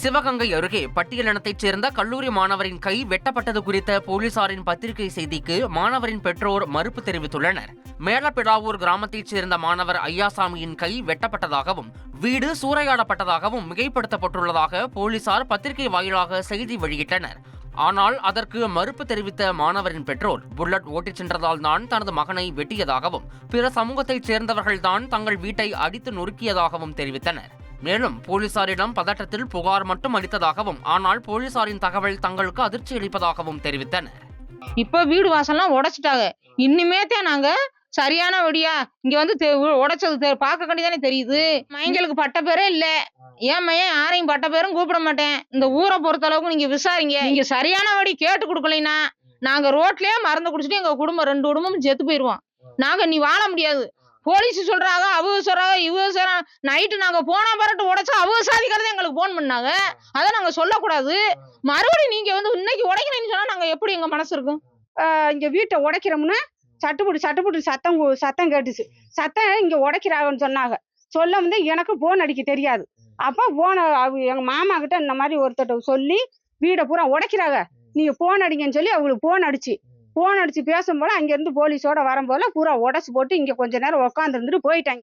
சிவகங்கை அருகே பட்டியலினத்தைச் சேர்ந்த கல்லூரி மாணவரின் கை வெட்டப்பட்டது குறித்த போலீசாரின் பத்திரிகை செய்திக்கு மாணவரின் பெற்றோர் மறுப்பு தெரிவித்துள்ளனர். மேலப்பிடாவூர் கிராமத்தைச் சேர்ந்த மாணவர் ஐயாசாமியின் கை வெட்டப்பட்டதாகவும் வீடு சூறையாடப்பட்டதாகவும் மிகைப்படுத்தப்பட்டுள்ளதாக போலீசார் பத்திரிகை வாயிலாக செய்தி வெளியிட்டனர். ஆனால் அதற்கு மறுப்பு தெரிவித்த மாணவரின் பெற்றோர் புல்லட் ஓட்டிச் சென்றதால் தான் தனது மகனை வெட்டியதாகவும் பிற சமூகத்தைச் சேர்ந்தவர்கள்தான் தங்கள் வீட்டை அடித்து நொறுக்கியதாகவும் தெரிவித்தனர். மேலும் போலீசாரிடம் பதட்டத்தில் புகார் மட்டும் அளித்ததாகவும் ஆனால் போலீசாரின் தகவல் தங்களுக்கு அதிர்ச்சி அளிப்பதாகவும் தெரிவித்தனர். இப்ப வீடு வாசல்லாம் உடைச்சிட்டாங்க. இனிமேத்தே நாங்க சரியான வழியா இங்க வந்து உடைச்சது பார்க்க கண்டிதானே தெரியுது. மைங்களுக்கு பட்ட பேரே இல்ல. ஏன் மையன் யாரையும் பட்ட பேரும் கூப்பிட மாட்டேன்? இந்த ஊரை பொறுத்த அளவுக்கு நீங்க விசாரிங்க. நீங்க சரியான வழி கேட்டு கொடுக்கலைன்னா நாங்க ரோட்லயே மறந்து குடிச்சிட்டு எங்க குடும்பம் ரெண்டு குடும்பமும் செத்து போயிருவோம். நாங்க நீ வாழ முடியாது. போலீஸ் சொல்றாங்க அவங்க சொல்றாங்க இவங்க நைட்டு நாங்க போனா பரட்டு உடைச்சா அவங்க சாதிக்கிறது எங்களுக்கு போன் பண்ணாங்க. அதை நாங்க சொல்லக்கூடாது. மறுபடியும் நீங்க வந்து இன்னைக்கு உடைக்கிறேன்னு சொன்னா நாங்க எப்படி எங்க மனசு இருக்கும்? இங்க வீட்டை உடைக்கிறோம்னு சட்டுப்புடி சட்டுப்புடி சத்தம் சத்தம் கேட்டுச்சு. சத்தம் இங்க உடைக்கிறாங்கன்னு சொன்னாங்க. சொல்ல வந்து எனக்கு போன் அடிக்க தெரியாது. அப்போ போன எங்க மாமா கிட்ட இந்த மாதிரி ஒருத்தட்ட சொல்லி வீடை பூரா உடைக்கிறாங்க. நீங்க போன் அடிங்கன்னு சொல்லி அவங்களுக்கு போன் அடிச்சு. போன் அடிச்சு பேசும்போது அங்க இருந்து போலீஸோட வரும்போது பூரா உடைச்சு போட்டு இங்க கொஞ்ச நேரம் உட்காந்துருந்துட்டு போயிட்டாங்க.